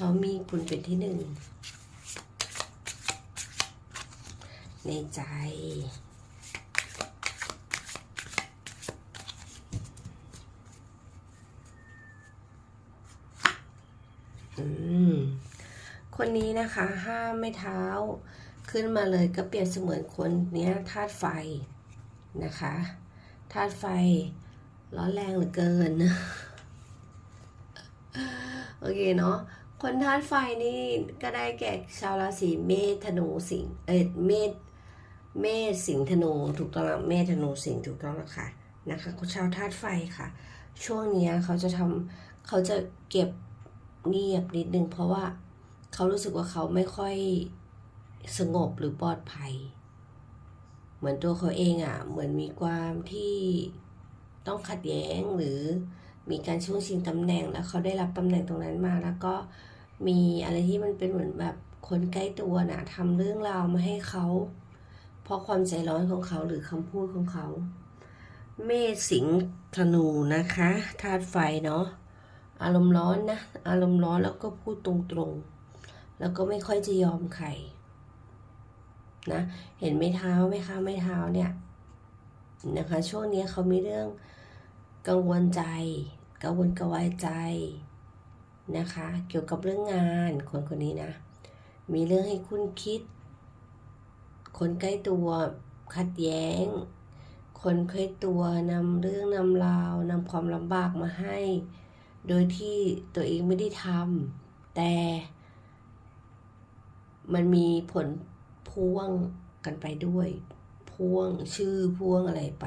เขามีคุณเป็นที่หนึ่ง ในใจ คนนี้นะคะห้ามไม่เท้าขึ้นมาเลยก็เปรียบเสมือนคนเนี้ยธาตุไฟนะคะธาตุไฟร้อนแรงเหลือเกิน โอเคเนาะ คนธาตุไฟนี่ก็ได้แก่ชาวราศีเมษธนูสิงห์เอยเมษเมษสิงห์ธนูถูกต้องแล้วเมษธนูสิงห์ถูกต้องแล้วค่ะนะคะชาวธาตุไฟค่ะ ช่วงนี้เขาจะทำเขาจะเก็บเงียบนิดนึงเพราะว่าเขารู้สึกว่าเขาไม่ค่อยสงบหรือปลอดภัย เหมือนตัวเขาเองอะ่ะเหมือนมีความที่ต้องขัดแย้งหรือ มีการช่วงชิงตำแหน่งแล้วเขาได้รับตำแหน่งตรงนั้นมา แล้วก็มีอะไรที่มันเป็นเหมือนแบบคนใกล้ตัวนะทำเรื่องราวมาให้เขา เพราะความใจร้อนของเขาหรือคำพูดของเขา เมษสิงห์ธนูนะคะธาตุไฟเนาะอารมณ์ร้อนนะ อารมณ์ร้อนแล้วก็พูดตรงๆ แล้วก็ไม่ค่อยจะยอมใครนะเห็นไม่เท้าไหมคะไม่เท้าเนี่ยนะคะช่วงนี้เขามีเรื่องกังวลใจ กังวลกระวายใจนะคะ เกี่ยวกับเรื่องงานคนคนนี้นะ มีเรื่องให้คุณคิด คนใกล้ตัวขัดแย้ง คนใกล้ตัวนำเรื่องนำราวนำความลำบากมาให้ โดยที่ตัวเองไม่ได้ทำแต่ มันมีผลพ่วงกันไปด้วย พ่วงชื่อพ่วงอะไรไป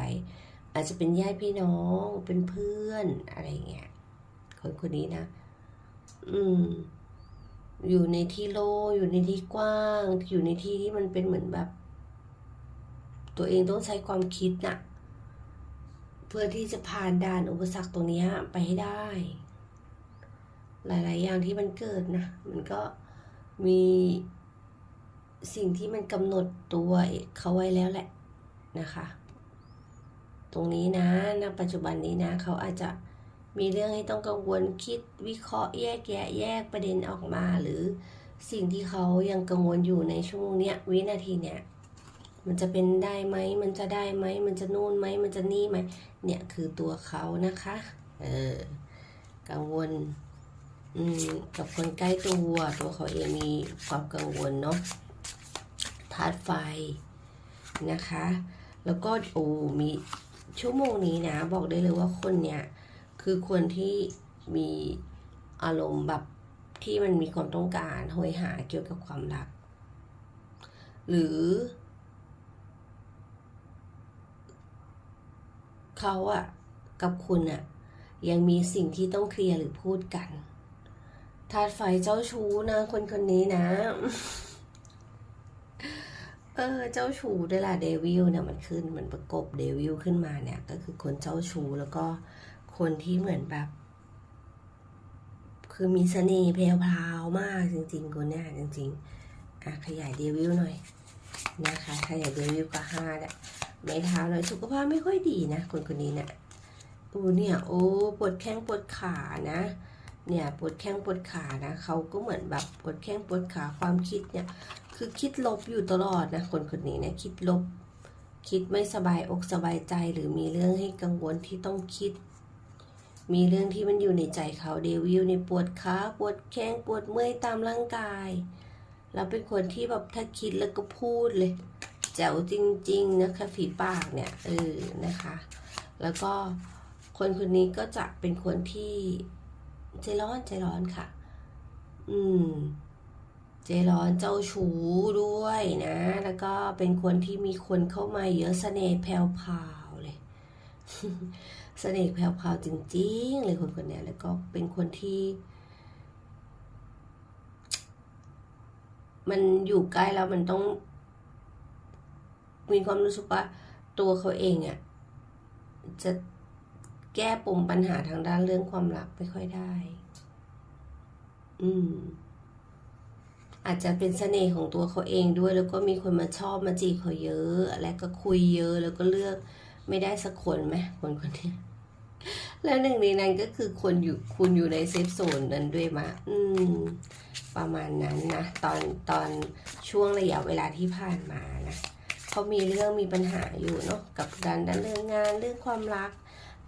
อาจจะเป็นญาติพี่น้องเป็นเพื่อนอะไรเงี้ยคนคนนี้นะ อืม อยู่ในที่โล่อยู่ในที่กว้าง อยู่ในที่ที่มันเป็นเหมือนแบบ ตัวเองต้องใช้ความคิดน่ะ เพื่อที่จะผ่านด่านอุปสรรคตรงเนี้ยไปให้ได้ หลาย ๆ อย่างที่มันเกิดนะ มันก็มีสิ่งที่มันกำหนดตัวเขาไว้แล้วแหละนะคะ ตรงนี้นะณปัจจุบันนี้นะเขาอาจจะมีเรื่องให้ต้องกังวลคิดวิเคราะห์แยกแยะแยกประเด็นออกมา หรือสิ่งที่เขายังกังวลอยู่ในชั่วโมงเนี้ยวินาทีเนี้ยมันจะเป็นได้ไหม มันจะได้ไหม มันจะนู่นไหม มันจะนี่ไหม เนี่ยคือตัวเขานะคะ เออ กังวลอืมกับคนใกล้ตัว ตัวเขาเองมีความกังวลเนาะ ธาตุไฟนะคะ แล้วก็โอ้มี ชั่วโมงนี้นะ บอกได้เลยว่าคนเนี้ยคือคนที่มีอารมณ์แบบที่มันมีความต้องการโหยหาเกี่ยวกับความรัก หรือ เขาอะกับคุณอะยังมีสิ่งที่ต้องเคลียร์หรือพูดกันธาตุไฟเจ้าชู้นะ คนคนนี้นะ เออเจ้าชู้ด้วยล่ะเดวิลเนี่ยมันขึ้นมันประกบเดวิลขึ้นมาเนี่ย ก็คือคนเจ้าชู้แล้วก็คนที่เหมือนแบบ คือมีเสน่ห์แพรวพราวมากจริง ๆ คนเนี้ยจริง ๆอะขยายเดวิลหน่อยนะคะขยายเดวิลก็ห้าเนี่ยไม่เท้าเลยสุขภาพไม่ค่อยดีนะ คนคนนี้เนี่ยโอ้เนี่ยโอ้ปวดแข้งปวดขานะ เนี่ยปวดแข้งปวดขานะเขาก็เหมือนแบบปวดแข้งปวดขาความคิดเนี่ย คือคิดลบอยู่ตลอดนะคนคนนี้เนี่ยคิดลบ คิดไม่สบายอกสบายใจหรือมีเรื่องให้กังวลที่ต้องคิด มีเรื่องที่มันอยู่ในใจเขาเดวิลในปวดขาปวดแข้งปวดเมื่อยตามร่างกายแล้วเป็นคนที่แบบถ้าคิดแล้วก็พูดเลยแจ๋วจริง ๆ นะคะฝีปากเนี่ยเออนะคะ แล้วก็คนคนนี้ก็จะเป็นคนที่ใจร้อนใจร้อนค่ะ อืม จร้อนเจ้าชู้ด้วยนะ แล้วก็เป็นคนที่มีคนเข้ามาเยอะเสน่ห์แผ่วพาวเลยเสน่ห์แผ่วพาวจริงๆเลยคนคนนี้แล้วก็เป็นคนที่ มันอยู่ใกล้แล้วมันต้อง มีความรู้สึกว่าตัวเขาเองอะ่ะจะแก้ปมปัญหาทางด้านเรื่องความรักไม่ค่อยได้ อืม อาจจะเป็นเสน่ห์ของตัวเขาเองด้วย แล้วก็มีคนมาชอบมาจีบเขาเยอะ และก็คุยเยอะแล้วก็เลือกไม่ได้สักคนไหมคนคนนี้ แล้วหนึ่งในนั้นก็คือคนอยู่คุณอยู่ในเซฟโซนนั้นด้วยมะอืม ประมาณนั้นนะตอนตอนช่วงระยะเวลาที่ผ่านมานะเขามีเรื่องมีปัญหาอยู่เนาะกับการด้านเรื่องงานเรื่องความรัก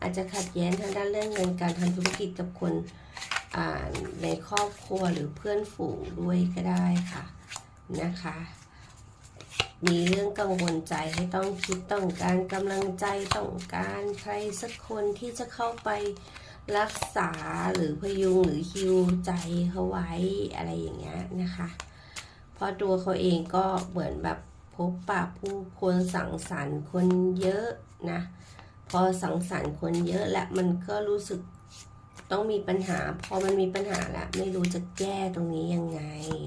อาจจะขัดแย้งทางด้านเรื่องเงินการทำธุรกิจกับคน ในครอบครัวหรือเพื่อนฝูงด้วยก็ได้ค่ะนะคะ มีเรื่องกังวลใจให้ต้องคิดต้องการกำลังใจต้องการใครสักคนที่จะเข้าไปรักษาหรือพยุงหรือฮิวใจเขาไว้อะไรอย่างเงี้ยนะคะเพราะตัวเขาเองก็เหมือนแบบพบปะผู้คนสังสรรค์คนเยอะนะ พอสังสรรค์คนเยอะและมันก็รู้สึก ต้องมีปัญหา พอมันมีปัญหาแล้วไม่รู้จะแก้ตรงนี้ยังไง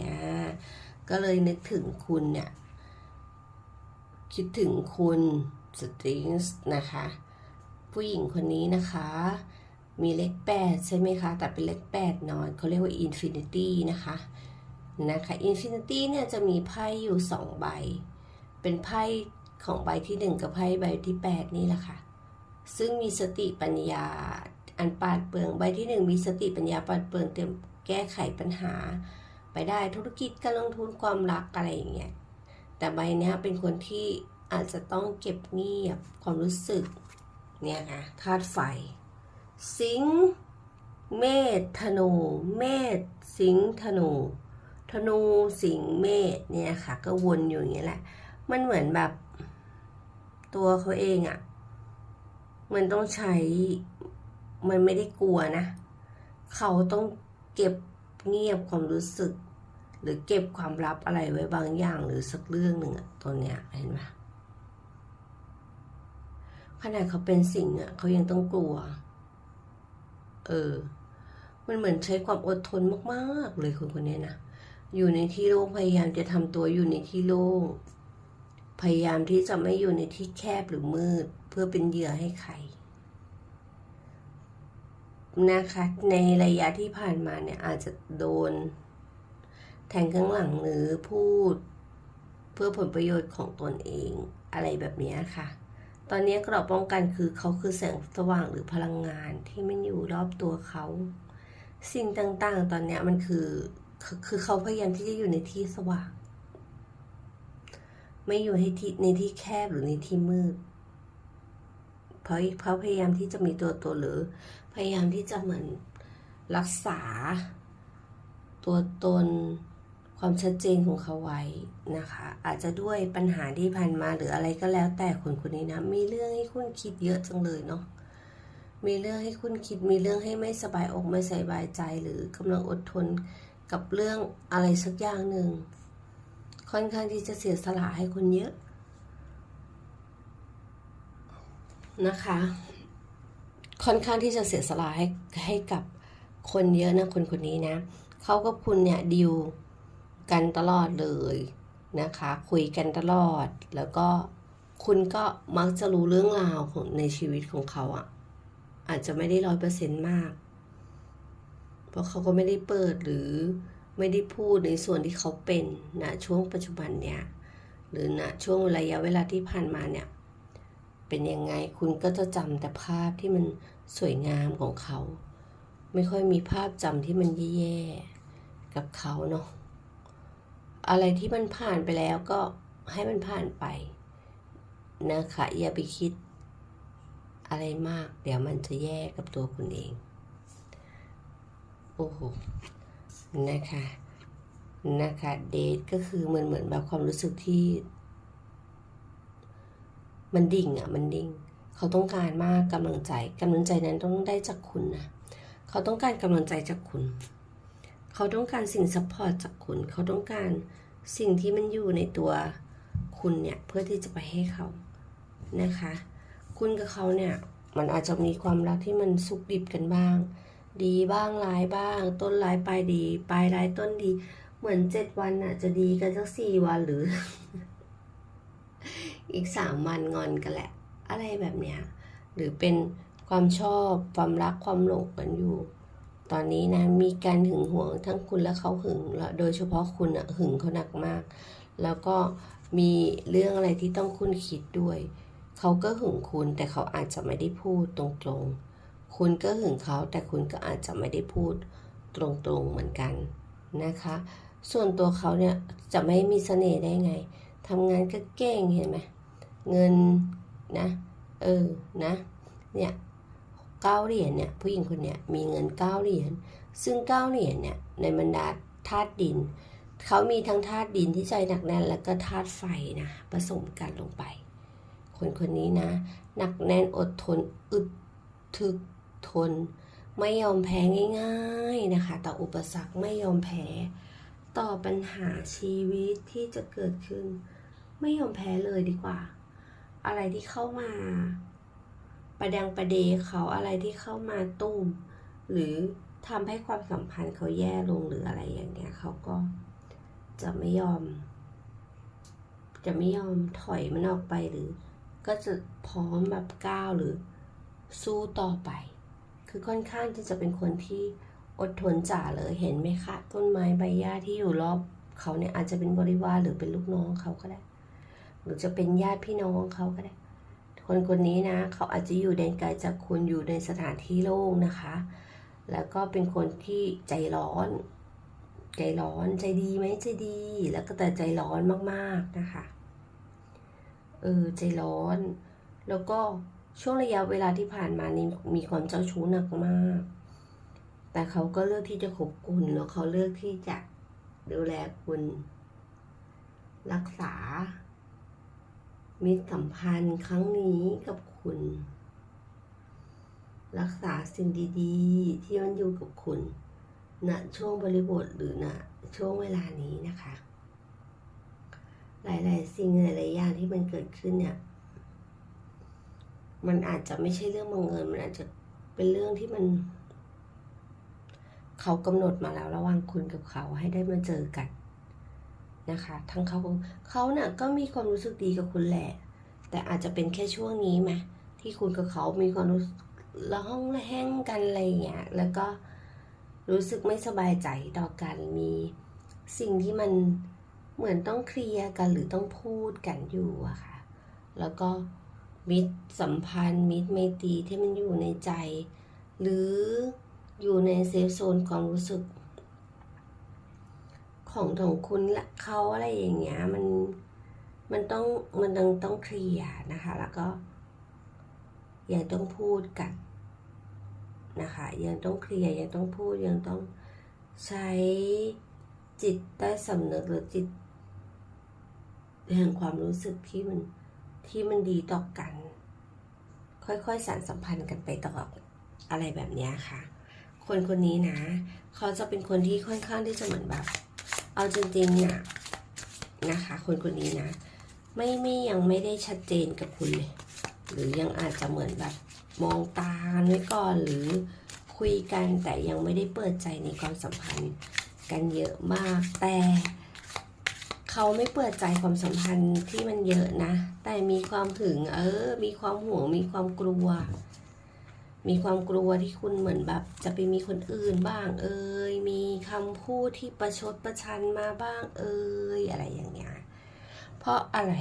อ่าก็เลยนึกถึงคุณเนี่ยคิดถึงคุณสตริงส์นะคะ ผู้หญิงคนนี้นะคะ มีเลขแปดใช่ไหมคะ แต่เป็นเลขแปดนอนเขาเรียกว่าอินฟินิตี้นะคะนะคะอินฟินิตี้เนี่ยจะมีไพ่อยู่สองใบ เป็นไพ่ของใบที่หนึ่งกับไพ่ใบที่แปดนี่แหละค่ะ ซึ่งมีสติปัญญา อันปาดเปรื่องใบที่หนึ่งมีสติปัญญาปาดเปรื่องเตรียมแก้ไขปัญหา ไปได้ธุรกิจการลงทุนความรักอะไรอย่างเงี้ยแต่ใบเนี้ยเป็นคนที่อาจจะต้องเก็บเงียบความรู้สึกเนี่ยค่ะธาตุไฟ สิงเมษธนูเมษสิงธนูธนูสิงเมษเนี่ยค่ะ ก็วนอยู่อย่างนี้ยแหละ มันเหมือนแบบ ตัวเขาเองอะ่ะ มันต้องใช้ มันไม่ได้กลัวนะ เขาต้องเก็บเงียบความรู้สึก หรือเก็บความลับอะไรไว้บางอย่างหรือสักเรื่องหนึ่งอะตัวเนี้ยเห็นไหมขนาดเขาเป็นสิ่งอะเขายังต้องกลัว เออ มันเหมือนใช้ความอดทนมากๆเลยคนคนนี้นะอยู่ในที่โล่งพยายามจะทำตัวอยู่ในที่โล่งพยายามที่จะไม่อยู่ในที่แคบหรือมืด เพื่อเป็นเหยื่อให้ใคร นะคะ ในระยะที่ผ่านมาเนี่ยอาจจะโดน แทงข้างหลังหรือพูด เพื่อผลประโยชน์ของตนเองอะไรแบบนี้ค่ะ ตอนนี้กรอบป้องกันคือเขาคือแสงสว่างหรือพลังงานที่มันอยู่รอบตัวเขา สิ่งต่างๆ ตอนนี้มันคือคือคือเขาพยายามที่จะอยู่ในที่สว่าง ไม่อยู่ให้ที่ในที่แคบหรือในที่มืดเพราะเขาพยายามที่จะมีตัวตนหรือ พยายามที่จะเหมือนรักษา ตัวตนความชัดเจนของเขาไว้นะคะ อาจจะด้วยปัญหาที่ผ่านมาหรืออะไรก็แล้วแต่คนคนนี้นะ มีเรื่องให้คุณคิดเยอะจังเลยเนาะมีเรื่องให้คุณคิดมีเรื่องให้ไม่สบายอกไม่สบายใจ หรือกำลังอดทนกับเรื่องอะไรสักอย่างหนึ่งค่อนข้างที่จะเสียสละให้คนเยอะนะคะ ค่อนข้างที่จะเสียสละให้ให้กับคนเยอะนะคนคนนี้นะเขากับคุณเนี่ยดิวกันตลอดเลยนะคะ คุยกันตลอด แล้วก็คุณก็มักจะรู้เรื่องราวของในชีวิตของเขาอะ่ะ อาจจะไม่ได้ร้อยเปอร์เซ็นต์มาก เพราะเขาก็ไม่ได้เปิดหรือไม่ได้พูดในส่วนที่เขาเป็นนะช่วงปัจจุบันเนี่ย หรือนะช่วงระยะเวลาที่ผ่านมาเนี่ย เป็นยังไงคุณก็จะจำแต่ภาพที่มันสวยงามของเขา ไม่ค่อยมีภาพจำที่มันแย่ๆกับเขาเนาะอะไรที่มันผ่านไปแล้วก็ให้มันผ่านไปนะคะอย่าไปคิดอะไรมาก เดี๋ยวมันจะแย่กับตัวคุณเอง โอ้โห นะคะ นะคะ เดทก็คือเหมือนเหมือนแบบความรู้สึกที่ มันดิ่งอะมันดิ่ง เขาต้องการมากกำลังใจกำลังใจนั้นต้องได้จากคุณนะเขาต้องการกำลังใจจากคุณ เขาต้องการสิ่งซัพพอร์ตจากคุณ เขาต้องการสิ่งที่มันอยู่ในตัวคุณเนี่ยเพื่อที่จะไปให้เขานะคะ คุณกับเขาเนี่ยมันอาจจะมีความรักที่มันสุกดิบกันบ้าง ดีบ้างร้ายบ้าง ต้นร้ายปลายดี ปลายร้ายต้นดี เหมือนเจ็ดวันน่ะจะดีกันสักสี่วันหรือ อีกสามวันงอนกันแหละ อะไรแบบเนี้ยหรือเป็นความชอบความรักความหลงกันอยู่ ตอนนี้นะมีการหึงหวงทั้งคุณและเขาหึงแล้วโดยเฉพาะคุณอะหึงเขาหนักมาก แล้วก็มีเรื่องอะไรที่ต้องคุณคิดด้วยเขาก็หึงคุณแต่เขาอาจจะไม่ได้พูดตรงๆ คุณก็หึงเขาแต่คุณก็อาจจะไม่ได้พูดตรงๆเหมือนกันนะคะ ส่วนตัวเขาเนี่ยจะไม่มีเสน่ห์ได้ไงทำงานก็เก่งเห็นไหม เงินนะเออนะเนี่ยเก้าเหรียญเนี่ยผู้หญิงคนเนี้ยมีเงินเก้าเหรียญซึ่งเก้าเหรียญเนี่ยในบรรดาธาตุดินเขามีทั้งธาตุดินที่ใจหนักแน่นแล้วก็ธาตุไฟนะผสมกันลงไป คนคนนี้นะ หนักแน่นอดทนอึดถึกทน ไม่ยอมแพ้ง่ายๆนะคะ ต่ออุปสรรคไม่ยอมแพ้ ต่อปัญหาชีวิตที่จะเกิดขึ้น ไม่ยอมแพ้เลยดีกว่า อะไรที่เข้ามา ประดังประเดเขาอะไรที่เข้ามาตุ้ม หรือทำให้ความสัมพันธ์เขาแย่ลงหรืออะไรอย่างเงี้ยเขาก็จะไม่ยอม จะไม่ยอมถอยมันออกไปหรือ ก็จะพร้อมแบบก้าวหรือสู้ต่อไป คือค่อนข้างที่จะเป็นคนที่อดทนจ่าเลยเห็นไหมคะ ต้นไม้ใบหญ้าที่อยู่รอบเขาเนี่ยอาจจะเป็นบริวารหรือเป็นลูกน้องเขาก็ได้ หรือจะเป็นญาติพี่น้องเขาก็ได้ คนคนนี้นะ เขาอาจจะอยู่แดนไกลจากคุณอยู่ในสถานที่โล่งนะคะ แล้วก็เป็นคนที่ใจร้อน ใจร้อนใจดีไหมใจดี แล้วก็แต่ใจร้อนมากๆนะคะ เออใจร้อน แล้วก็ช่วงระยะเวลาที่ผ่านมานี่มีความเจ้าชู้หนักมาก แต่เขาก็เลือกที่จะคบคุณแล้วเขาเลือกที่จะดูแลคุณ รักษา มิตรสัมพันธ์ครั้งนี้กับคุณ รักษาสิ่งดีๆ ที่มันอยู่กับคุณณช่วงบริบทหรือณช่วงเวลานี้นะคะ หลายๆ สิ่งหลายๆอย่างที่มันเกิดขึ้นเนี่ย มันอาจจะไม่ใช่เรื่องบังเอิญมันอาจจะเป็นเรื่องที่มัน เขากำหนดมาแล้วระหว่างคุณกับเขาให้ได้มาเจอกัน นะคะ ทั้งเขาเขาเน่ะก็มีความรู้สึกดีกับคุณแหละ แต่อาจจะเป็นแค่ช่วงนี้ไหมที่คุณกับเขามีความรู้สึกละห้องละแห้งกันอะไรอย่างเงี้ยแล้วก็รู้สึกไม่สบายใจต่อกันมีสิ่งที่มันเหมือนต้องเคลียร์กันหรือต้องพูดกันอยู่อะค่ะ แล้วก็มิตรสัมพันธ์ มิตรไมตรีที่มันอยู่ในใจ หรืออยู่ในเซฟโซนความรู้สึก ของของคุณและเขาอะไรอย่างเงี้ย มันมันต้องมันต้องต้องเคลียร์นะคะ แล้วก็ ยังต้องพูดกันนะคะ ยังต้องเคลียร์ยังต้องพูดยังต้องใช้จิตใต้สำนึกหรือจิตแห่งความรู้สึกที่มันที่มันดีต่อกัน ค่อยๆสานสัมพันธ์กันไปต่ออะไรแบบนี้ค่ะ คนคนนี้นะ เขาจะเป็นคนที่ค่อนข้างที่จะเหมือนแบบ เอาจริงๆเนี่ยนะคะ คนคนนี้นะ ไม่ไม่ยังไม่ได้ชัดเจนกับคุณเลยหรือยังอาจจะเหมือนแบบมองตาไว้ก่อนหรือคุยกันแต่ยังไม่ได้เปิดใจในความสัมพันธ์กันเยอะมาก แต่เขาไม่เปิดใจความสัมพันธ์ที่มันเยอะนะ แต่มีความถึงเออ มีความห่วงมีความกลัว มีความกลัวที่คุณเหมือนแบบ จะไปมีคนอื่นบ้าง เอ่ยมีคำพูดที่ประชดประชันมาบ้าง เอ่ยอะไรอย่างเงี้ยเพราะอะไร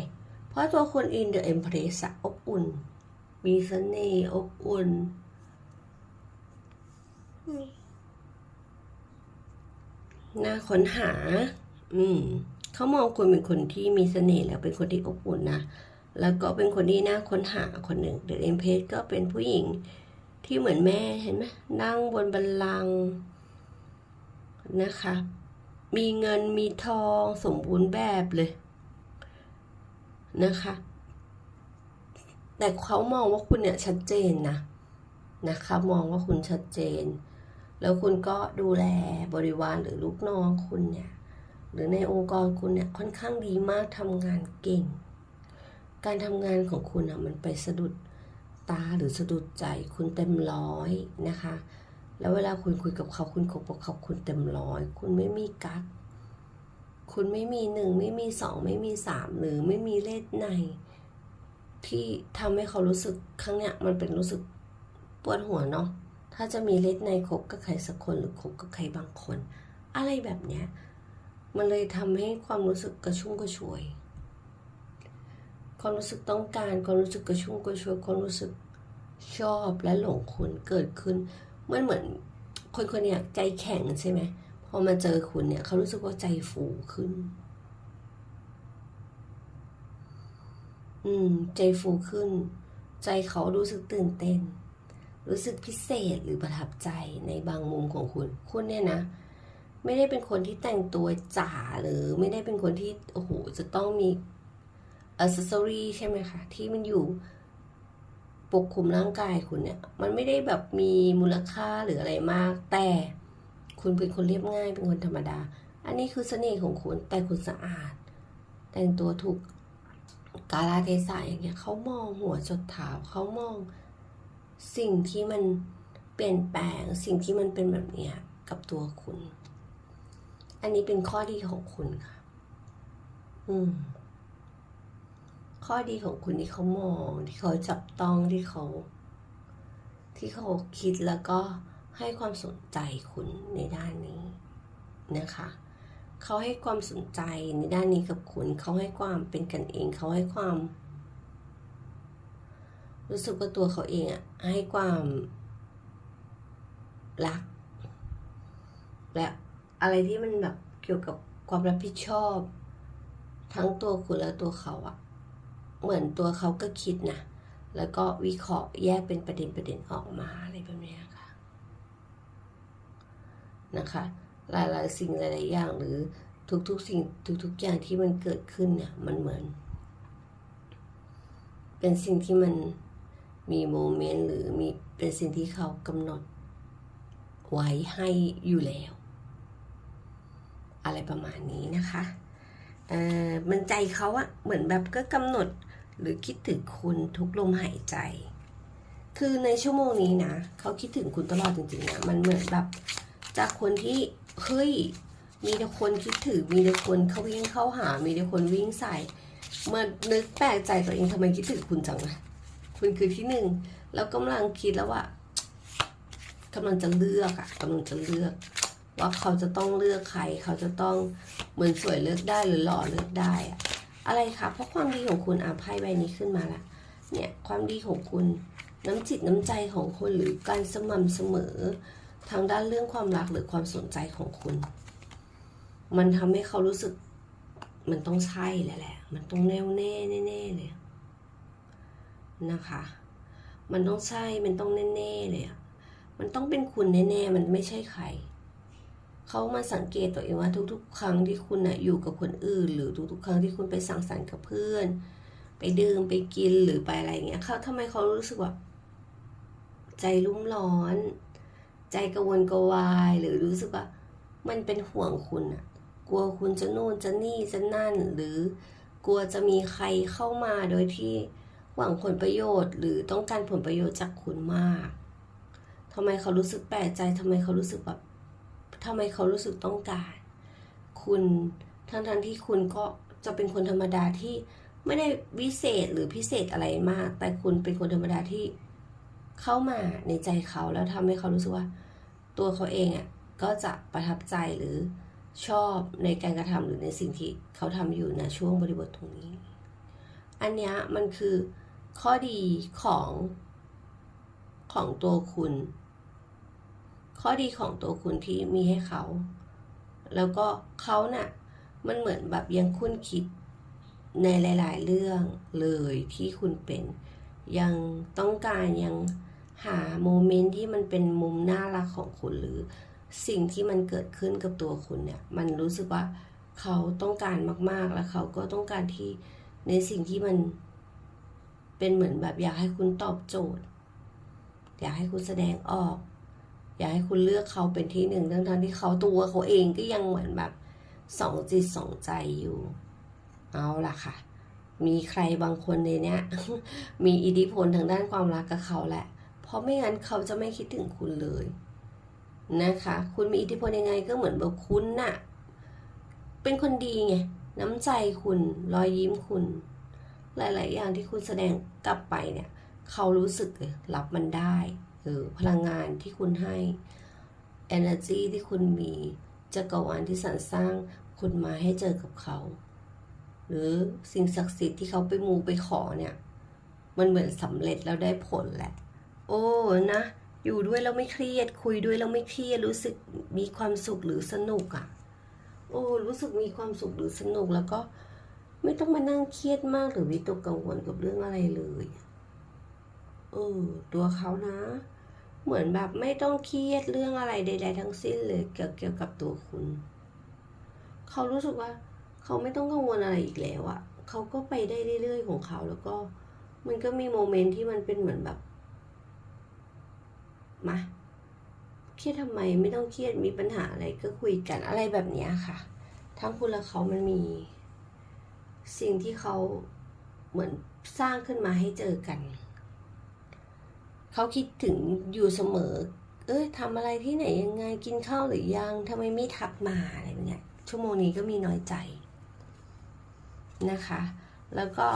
เพราะตัวคุณอินเดอะเอ็มเพรสอบอุ่น มีเสน่ห์อบอุ่นน่าค้นหา อืม เขามองคุณเป็นคนที่มีเสน่ห์แล้วเป็นคนที่อบอุ่นนะ แล้วก็เป็นคนที่น่าค้นหาคนหนึ่งเดอะเอ็มเพรสก็เป็นผู้หญิง ที่เหมือนแม่เห็นไหมนั่งบนบัลลังนะคะ มีเงินมีทองสมบูรณ์แบบเลยนะคะ แต่เขามองว่าคุณเนี่ยชัดเจนนะนะคะ มองว่าคุณชัดเจน แล้วคุณก็ดูแลบริวารหรือลูกน้องคุณเนี่ยหรือในองค์กรคุณเนี่ยค่อนข้างดีมากทำงานเก่ง การทำงานของคุณอะมันไปสะดุด ตาหรือสะดุดใจคุณเต็มร้อยนะคะ แล้วเวลาคุณคุยกับเขาคุณคบกับเขาคุณเต็มร้อย คุณไม่มีกักคุณไม่มีหนึ่งไม่มีสองไม่มีสามหรือไม่มีเลขใน ที่ทำให้เขารู้สึกครั้งเนี้ยมันเป็นรู้สึกปวดหัวเนาะถ้าจะมีเลขในคบกับใครสักคนหรือคบกับใครบางคน อะไรแบบเนี้ยมันเลยทำให้ความรู้สึกกระชุ่มกระชวย ความรู้สึกต้องการ ความรู้สึกกระชุ่มกระชวยความรู้สึกชอบและหลงคุณเกิดขึ้นมันเหมือนคนคนเนี้ยใจแข็งใช่ไหมพอมาเจอคุณเนี่ย เขารู้สึกว่าใจฟูขึ้น อืม ใจฟูขึ้น ใจเขารู้สึกตื่นเต้น รู้สึกพิเศษหรือประทับใจในบางมุมของคุณ คุณเนี่ยนะไม่ได้เป็นคนที่แต่งตัวจ๋าหรือไม่ได้เป็นคนที่โอ้โหจะต้องมี อัซเซอรี่ใช่ไหมคะที่มันอยู่ปกคลุมร่างกายคุณเนี่ย มันไม่ได้แบบมีมูลค่าหรืออะไรมาก แต่คุณเป็นคนเรียบง่ายเป็นคนธรรมดา อันนี้คือเสน่ห์ของคุณแต่คุณสะอาด แต่งตัวถูกกาลาเทศะอย่างเงี้ยเขามองหัวจดเท้าเขามองสิ่งที่มันเปลี่ยนแปลงสิ่งที่มันเป็นแบบเนี้ยกับตัวคุณ อันนี้เป็นข้อดีของคุณค่ะ อืม ข้อดีของคุณที่เขามองที่เขาจับต้องที่เขา ที่เขาคิดแล้วก็ให้ความสนใจคุณในด้านนี้นะคะเขาให้ความสนใจในด้านนี้กับคุณเขาให้ความเป็นกันเองเขาให้ความ รู้สึกว่าตัวเขาเองอะให้ความรัก และอะไรที่มันแบบเกี่ยวกับความรับผิดชอบ ทั้งตัวคุณและตัวเขาอะ เหมือนตัวเขาก็คิดนะ แล้วก็วิเคราะห์แยกเป็นประเด็นประเด็นออกมาอะไรแบบนี้ค่ะนะคะหลายๆสิ่งหลายๆอย่างหรือทุกๆสิ่งทุกๆอย่างที่มันเกิดขึ้นเนี่ยมันเหมือน เป็นสิ่งที่มันมีโมเมนต์หรือมีเป็นสิ่งที่เขากำหนด ไว้ให้อยู่แล้ว อะไรประมาณนี้นะคะ มันใจเขาอะเหมือนแบบก็กำหนดหรือคิดถึงคุณทุกลมหายใจ คือในชั่วโมงนี้นะเขาคิดถึงคุณตลอดจริงๆนะมันเหมือนแบบจากคนที่เฮ้ยมีแต่คนคิดถึงมีแต่คนเขาวิ่งเข้าหา มีแต่คนวิ่งใส่เมื่อนึกแปลกใจตัวเองทำไมคิดถึงคุณจังนะคุณคือที่หนึ่งแล้วกำลังคิดแล้วว่ากำลังจะเลือกอะกำลังจะเลือก ว่าเขาจะต้องเลือกใคร เขาจะต้องเหมือนสวยเลือกได้หรือหล่อเลือกได้อะอะไรคะเพราะความดีของคุณอาไพ่ใบนี้ขึ้นมาละเนี่ยความดีของคุณน้ำจิตน้ำใจของคุณหรือการสม่ำเสมอ ทางด้านเรื่องความรักหรือความสนใจของคุณ มันทำให้เขารู้สึก มันต้องใช่แหละแหละ มันต้องแน่วแน่แน่เลยนะคะ มันต้องใช่ มันต้องแน่ๆเลยอะมันต้องเป็นคุณแน่ๆ มันไม่ใช่ใคร เขามาสังเกตตัวเองว่าทุกๆ ครั้งที่คุณนะอยู่กับคนอื่น หรือทุกๆ ครั้งที่คุณไปสังสรรค์กับเพื่อน ไปดื่มไปกินหรือไปอะไรเงี้ยเขาทำไมเขารู้สึกว่า ใจรุ่มร้อน ใจกระวนกระวาย หรือรู้สึกว่า มันเป็นห่วงคุณอะกลัวคุณจะนู่นจะนี่จะนั่น หรือกลัวจะมีใครเข้ามาโดยที่หวังผลประโยชน์ หรือต้องการผลประโยชน์จากคุณมากทำไมเขารู้สึกแปลกใจทำไมเขารู้สึกแบบ ทำไมเขารู้สึกต้องการ คุณทั้งทงที่คุณก็จะเป็นคนธรรมดาที่ไม่ได้วิเศษหรือพิเศษอะไรมาก แต่คุณเป็นคนธรรมดาที่เข้ามาในใจเขาแล้วทำให้เขารู้สึกว่า ตัวเขาเองอะก็จะประทับใจหรือชอบในการกระทำหรือในสิ่งที่เขาทำอยู่ในช่วงบริบทตรงนี้ อันนี้มันคือข้อดีของของตัวคุณ ข้อดีของตัวคุณที่มีให้เขา แล้วก็เขาน่ะมันเหมือนแบบยังคุ้นคิดในหลาย ๆ เรื่องเลยที่คุณเป็น ยังต้องการยังหาโมเมนต์ที่มันเป็นมุมน่ารักของคุณหรือสิ่งที่มันเกิดขึ้นกับตัวคุณเนี่ย มันรู้สึกว่าเขาต้องการมาก ๆ แล้วเขาก็ต้องการที่ในสิ่งที่มันเป็นเหมือนแบบอยากให้คุณตอบโจทย์ อยากให้คุณแสดงออก อยากให้คุณเลือกเขาเป็นที่หนึ่งทั้งทั้งๆที่เขาตัวเขาเองก็ยังเหมือนแบบสองจิตสองใจอยู่ เอาล่ะค่ะ มีใครบางคนในเนี้ย มีอิทธิพลทางด้านความรักกับเขาแหละ เพราะไม่งั้นเขาจะไม่คิดถึงคุณเลยนะคะ คุณมีอิทธิพลยังไงก็เหมือนแบบคุณน่ะ เป็นคนดีไง น้ำใจคุณ รอยยิ้มคุณ หลาย ๆ อย่างที่คุณแสดงกลับไปเนี่ย เขารู้สึกรับมันได้ เออพลังงานที่คุณให้ energy ที่คุณมีจักรวาลที่สรรสร้างคุณมาให้เจอกับเขา หรือสิ่งศักดิ์สิทธิ์ที่เขาไปมูไปขอเนี่ย มันเหมือนสำเร็จแล้วได้ผลแหละ โอ้นะ อยู่ด้วยเราไม่เครียด คุยด้วยเราไม่เครียดรู้สึกมีความสุขหรือสนุกอะ่ะ โอ้รู้สึกมีความสุขหรือสนุกแล้วก็ไม่ต้องมานั่งเครียดมากหรือวิตกกังวลกับเรื่องอะไรเลยเออตัวเขานะ เหมือนแบบไม่ต้องเครียดเรื่องอะไรใด ๆ ทั้งสิ้นเลยเกี่ยวเกี่ยวกับตัวคุณ เขารู้สึกว่า เขาไม่ต้องกังวลอะไรอีกแล้วอะเขาก็ไปได้เรื่อยๆของเขาแล้วก็ มันก็มีโมเมนต์ที่มันเป็นเหมือนแบบมาเครียดทำไมไม่ต้องเครียดมีปัญหาอะไรก็คุยกันอะไรแบบนี้ค่ะ ทั้งคุณและเขามันมีสิ่งที่เขาเหมือนสร้างขึ้นมาให้เจอกัน เขาคิดถึงอยู่เสมอ เอ้ยทำอะไรที่ไหนยังไงกินข้าวหรือยังทำไมไม่ทักมาอะไรเนี้ยชั่วโมงนี้ก็มีน้อยใจนะคะ แล้วก็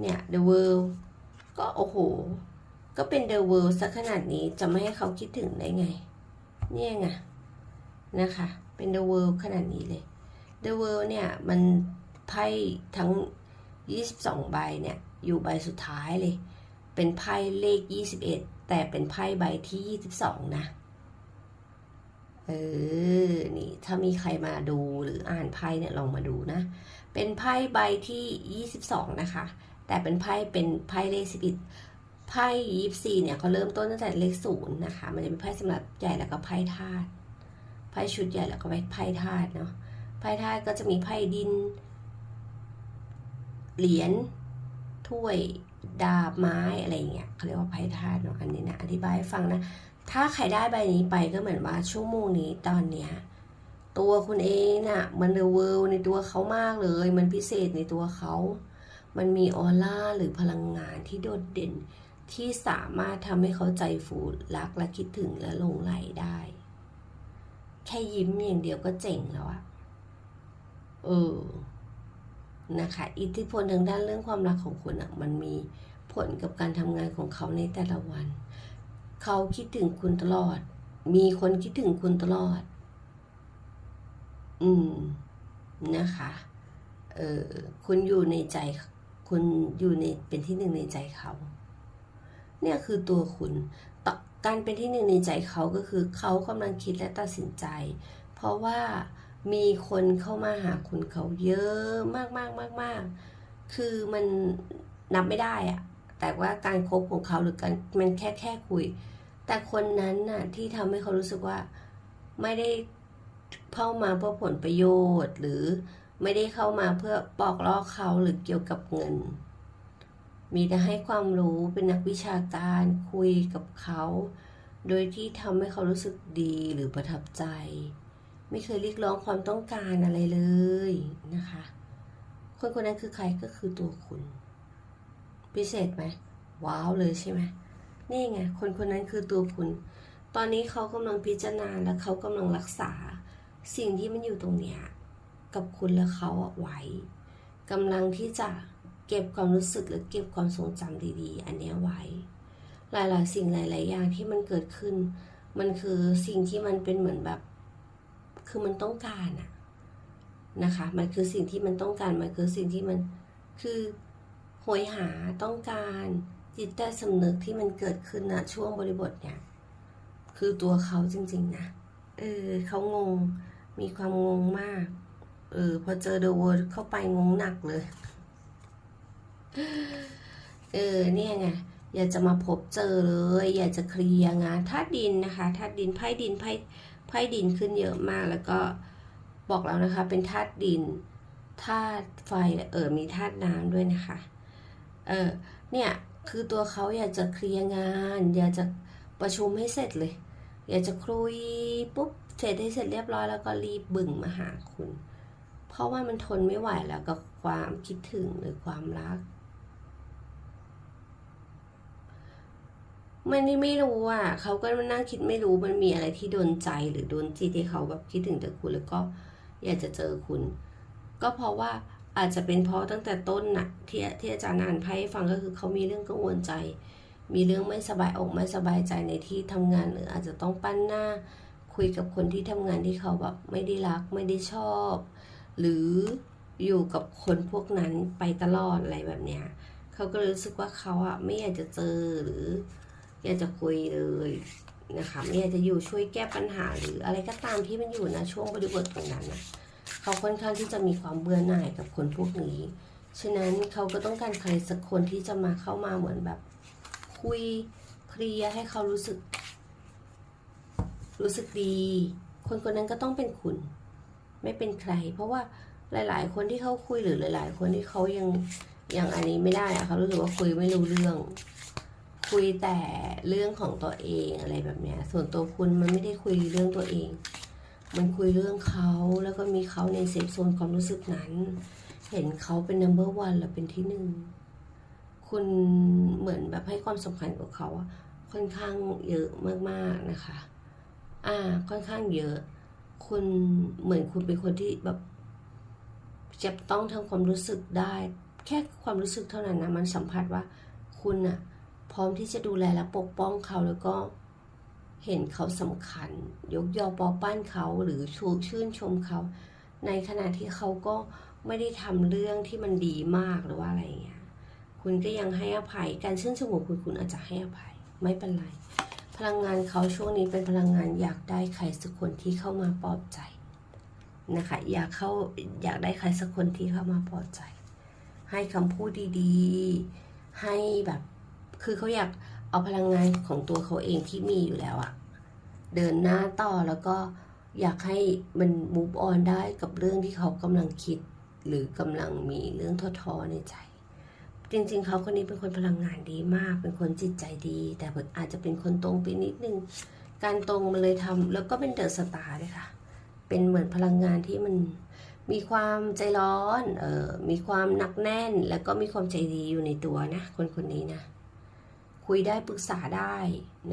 เนี่ย the world ก็โอ้โห ก็เป็น the world สักขนาดนี้จะไม่ให้เขาคิดถึงได้ไง เนี่ยไงนะคะ เป็น the world ขนาดนี้เลย the world เนี่ย มันไพ่ทั้ง 22 ใบเนี่ย อยู่ใบสุดท้ายเลย เป็นไพ่เลข 21 แต่เป็นไพ่ใบที่ 22 นะ เออ นี่ ถ้ามีใครมาดูหรืออ่านไพ่เนี่ยลองมาดูนะ เป็นไพ่ใบที่ 22 นะคะ แต่เป็นไพ่เป็นไพ่เลข11ไพ่ยี่สี่เนี่ยเขาเริ่มต้นตั้งแต่เลขศูนย์นะคะ มันจะเป็นไพ่สำหรับใหญ่แล้วก็ไพ่ธาตุไพ่ชุดใหญ่แล้วก็ไพ่ธาตุเนาะ ไพ่ธาตุก็จะมีไพ่ดิน เหรียญถ้วย ดาบไม้อะไรเงี้ยเขาเรียกว่าไพ่ธาตุเนาะอันนี้นะอธิบายให้ฟังนะ ถ้าใครได้ใบนี้ไปก็เหมือนว่าชั่วโมงนี้ตอนเนี้ยตัวคุณเองน่ะมันเดอะเวิลในตัวเขามากเลย มันพิเศษในตัวเขา มันมีออร่าหรือพลังงานที่โดดเด่นที่สามารถทำให้เขาใจฟูรักและคิดถึงและลงไหลได้ แค่ยิ้มอย่างเดียวก็เจ๋งแล้วอะเออ นะคะอิทธิพลทางด้านเรื่องความรักของคุณอะมันมีผลกับการทำงานของเขาในแต่ละวัน เขาคิดถึงคุณตลอด มีคนคิดถึงคุณตลอด อืมนะคะเออคุณอยู่ในใจ คุณอยู่ในเป็นที่หนึ่งในใจเขา เนี่ยคือตัวคุณการเป็นที่หนึ่งในใจเขาก็คือเขากำลังคิดและตัดสินใจ เพราะว่า มีคนเข้ามาหาคุณเขาเยอะมากมากมากมากคือมันนับไม่ได้อะแต่ว่าการคบของเขาหรือการมันแค่แค่คุย แต่คนนั้นน่ะที่ทำให้เขารู้สึกว่าไม่ได้เข้ามาเพื่อผลประโยชน์ หรือไม่ได้เข้ามาเพื่อปอกลอกเขาหรือเกี่ยวกับเงิน มีแต่ให้ความรู้เป็นนักวิชาการคุยกับเขา โดยที่ทำให้เขารู้สึกดีหรือประทับใจ ไม่เคยเรียกร้องความต้องการอะไรเลยนะคะ คนคนนั้นคือใครก็คือตัวคุณ พิเศษไหมว้าวเลยใช่ไหมนี่ไงคนคนนั้นคือตัวคุณ ตอนนี้เขากำลังพิจารณาและเขากำลังรักษา สิ่งที่มันอยู่ตรงเนี้ยกับคุณและเขาไว้กำลังที่จะเก็บความรู้สึกหรือเก็บความทรงจำดีๆ อันนี้ไว้ หลายๆ สิ่งหลาย ๆ อย่างที่มันเกิดขึ้น มันคือสิ่งที่มันเป็นเหมือนแบบ คือมันต้องการอะนะคะ มันคือสิ่งที่มันต้องการ มันคือสิ่งที่มันคือโหยหาต้องการจิตใต้สำนึกที่มันเกิดขึ้นนะช่วงบริบทเนี่ย คือตัวเขาจริง ๆ นะ เออเขางง มีความงงมาก เออ พอเจอเดอะเวิร์เข้าไปงงหนักเลย เออ เนี่ยไง อยากจะมาพบเจอเลย อยากจะเคลียร์งานธาตุดินนะคะธาตุดินไพ่ดินไพ่ ไพ่ดินขึ้นเยอะมากแล้วก็บอกแล้วนะคะ เป็นธาตุดินธาตุไฟเออมีธาตุน้ำด้วยนะคะ เออเนี่ยคือตัวเขาอยากจะเคลียร์งาน อยากจะประชุมให้เสร็จเลย อยากจะคุยปุ๊บเสร็จให้เสร็จเรียบร้อยแล้วก็รีบบึ่งมาหาคุณ เพราะว่ามันทนไม่ไหวแล้วกับความคิดถึงหรือความรัก มันนี่ไม่รู้อะเขาก็มานั่งคิดไม่รู้มันมีอะไรที่โดนใจหรือโดนจิตที่เขาแบบคิดถึงแต่คุณแล้วก็อยากจะเจอคุณ ก็เพราะว่าอาจจะเป็นเพราะตั้งแต่ต้นน่ะที่ที่อาจารย์อ่านไพ่ให้ฟังก็คือเขามีเรื่องกังวลใจ มีเรื่องไม่สบายอกไม่สบายใจในที่ทำงานหรืออาจจะต้องปั้นหน้า คุยกับคนที่ทำงานที่เขาแบบไม่ได้รักไม่ได้ชอบ หรืออยู่กับคนพวกนั้นไปตลอดอะไรแบบเนี้ยเขาก็รู้สึกว่าเขาอะไม่อยากจะเจอหรือ อยากจะคุยเลยนะคะไม่อยากจะอยู่ช่วยแก้ปัญหาหรืออะไรก็ตามที่มันอยู่นะช่วงบริบทตรงนั้นนะเขาค่อนข้างที่จะมีความเบื่อหน่ายกับคนพวกนี้ ฉะนั้นเขาก็ต้องการใครสักคนที่จะมาเข้ามาเหมือนแบบ คุยเคลียร์ให้เขารู้สึก รู้สึกดี คนคนนั้นก็ต้องเป็นคุณ ไม่เป็นใคร เพราะว่าหลาย ๆ คนที่เขาคุยหรือหลาย ๆ คนที่เขายังยังอันนี้ไม่ได้อะเขารู้สึกว่าคุยไม่รู้เรื่อง คุยแต่เรื่องของตัวเองอะไรแบบเนี้ย ส่วนตัวคุณมันไม่ได้คุยเรื่องตัวเอง มันคุยเรื่องเขาแล้วก็มีเขาในเซฟโซนความรู้สึกนั้น เห็นเขาเป็น number one แล้วเป็นที่หนึ่ง คุณเหมือนแบบให้ความสำคัญกับเขาอะค่อนข้างเยอะมากๆนะคะ อ่า ค่อนข้างเยอะ คุณเหมือนคุณเป็นคนที่แบบจะต้องทำความรู้สึกได้ แค่ความรู้สึกเท่านั้นนะมันสัมผัสว่าคุณอะ พร้อมที่จะดูแลและปกป้องเขาแล้วก็เห็นเขาสำคัญ ยกยอปอปั้นเขาหรือชูชื่นชมเขา ในขณะที่เขาก็ไม่ได้ทำเรื่องที่มันดีมากหรือว่าอะไรอย่างเงี้ยคุณก็ยังให้อภัยการชื่นชมของคุณคุณอาจจะให้อภัยไม่เป็นไร พลังงานเขาช่วงนี้เป็นพลังงานอยากได้ใครสักคนที่เข้ามาปลอบใจนะคะ อยากเข้าอยากได้ใครสักคนที่เข้ามาปลอบใจ ให้คำพูดดีๆ ให้แบบ คือเขาอยากเอาพลังงานของตัวเขาเองที่มีอยู่แล้วอะเดินหน้าต่อแล้วก็อยากให้มัน move on ได้กับเรื่องที่เขากำลังคิด หรือกำลังมีเรื่องท้อๆในใจ จริง ๆ เขาคนนี้เป็นคนพลังงานดีมาก เป็นคนจิตใจดี แต่อาจจะเป็นคนตรงไปนิดนึง การตรงมันเลยทำแล้วก็เป็นเดอะสตาร์ด้วยค่ะ เป็นเหมือนพลังงานที่มันมีความใจร้อน เออมีความหนักแน่น แล้วก็มีความใจดีอยู่ในตัวนะ คนคนนี้นะ คุยได้ปรึกษาได้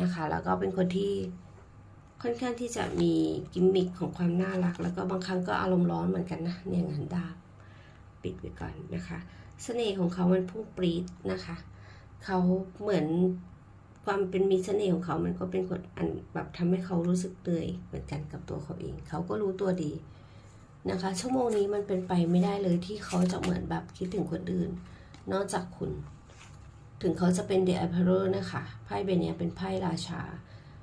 นะคะ แล้วก็เป็นคนที่ค่อนข้างที่จะมีกิมมิคของความน่ารัก แล้วก็บางครั้งก็อารมณ์ร้อนเหมือนกันนะเนี่ยงันดาบปิดไว้ก่อนนะคะเสน่ห์ของเขามันพุ่งปรีดนะคะเขาเหมือนความเป็นมีเสน่ห์ของเขามันก็เป็นคนอันแบบทำให้เขารู้สึกเหนื่อยเหมือนกันกับตัวเขาเอง เขาก็รู้ตัวดีนะคะ ชั่วโมงนี้มันเป็นไปไม่ได้เลยที่เขาจะเหมือนแบบคิดถึงคนอื่น นอกจากคุณ ถึงเขาจะเป็นเดอะ p อ r รนะคะไพ่ใบนี้เป็นไพ่ราชา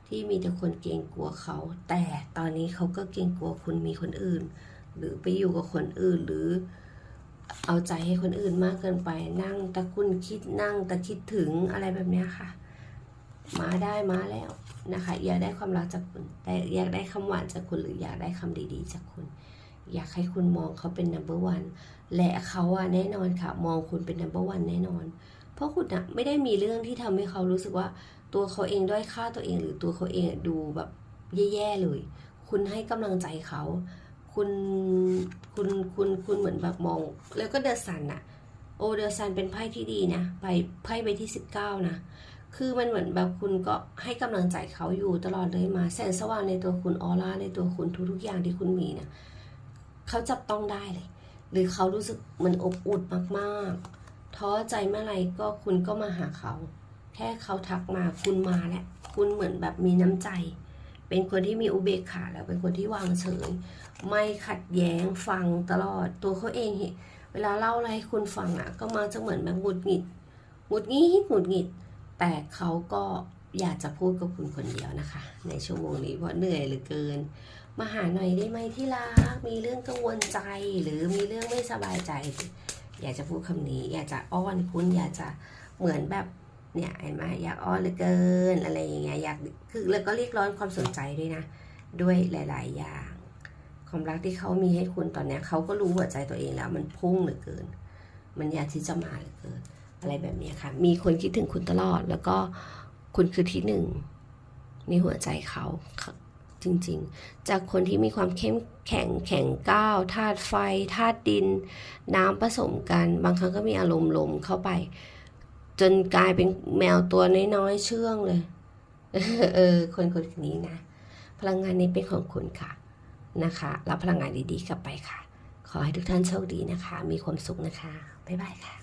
ที่มีแต่คนเกรงกลัวเขา แต่ตอนนี้เขาก็เกรงกลัวคุณมีคนอื่น หรือไปอยู่กับคนอื่นหรือเอาใจให้คนอื่นมากเกินไปนั่งตะคุณคิดนั่งตะคิดถึงอะไรแบบนี้ค่ะ มาได้มาแล้วนะคะ อยากได้ความรักจากคุณแต่อยากได้คำหวานจากคุณหรืออยากได้คำดีๆ จากคุณ อยากให้คุณมองเขาเป็น number one และเขาอะแน่นอนค่ะ มองคุณเป็น number one แน่นอน เพราะคุณอะไม่ได้มีเรื่องที่ทำให้เขารู้สึกว่า ตัวเขาเองด้อยค่าตัวเอง หรือตัวเขาเองดูแบบแย่ๆเลย คุณให้กำลังใจเขา คุณคุณคุณคุณเหมือนแบบมอง แล้วก็เดอะซันอะโอเดอะซันเป็นไพ่ที่ดีนะไปไพ่ใบที่สิบเก้านะคือมันเหมือนแบบคุณก็ให้กำลังใจเขาอยู่ตลอดเลยมาแสงสว่างในตัวคุณออร่าในตัวคุณทุกๆอย่างที่คุณมีนะเขาจับต้องได้เลย หรือเขารู้สึกเหมันอบอุ่นมากๆ ท้อใจเมื่อไรก็คุณก็มาหาเขา แค่เขาทักมาคุณมาแหละคุณเหมือนแบบมีน้ำใจ เป็นคนที่มีอุเบกขาแล้วเป็นคนที่วางเฉย ไม่ขัดแย้งฟังตลอดตัวเขาเองเหเวลาเล่าอะไรให้คุณฟังอะ ก็มาจะเหมือนแบบหงุดหงิดหงุดหงิดหงุดหงิด แต่เขาก็อยากจะพูดกับคุณคนเดียวนะคะ ในชั่วโมงนี้เพราะเหนื่อยเหลือเกิน มาหาหน่อยได้ไหมที่รักมีเรื่องกังวลใจหรือมีเรื่องไม่สบายใจ อยากจะพูดคำนี้ อยากจะอ้อนคุณอยากจะเหมือนแบบเนี่ยเห็นไหมอยากอ้อนเหลือเกินอะไรอย่างเงี้ยอยากคือแล้วก็เรียกร้องความสนใจด้วยนะ ด้วยหลาย ๆ อย่างความรักที่เขามีให้คุณตอนเนี้ยเขาก็รู้หัวใจตัวเองแล้ว มันพุ่งเหลือเกิน มันอยากที่จะมาเหลือเกิน อะไรแบบนี้ค่ะ มีคนคิดถึงคุณตลอด แล้วก็คุณคือที่หนึ่งในหัวใจเขา จริงๆ จากคนที่มีความเข้มแข็งแข็งก้าวธาตุไฟธาตุดิน น้ำผสมกัน บางครั้งก็มีอารมณ์ลมเข้าไป จนกลายเป็นแมวตัวน้อยๆเชื่องเลย เออ คนคนนี้นะ พลังงานนี้เป็นของคุณค่ะนะคะรับพลังงานดีๆกลับไปค่ะ ขอให้ทุกท่านโชคดีนะคะ มีความสุขนะคะ บ๊ายบายค่ะ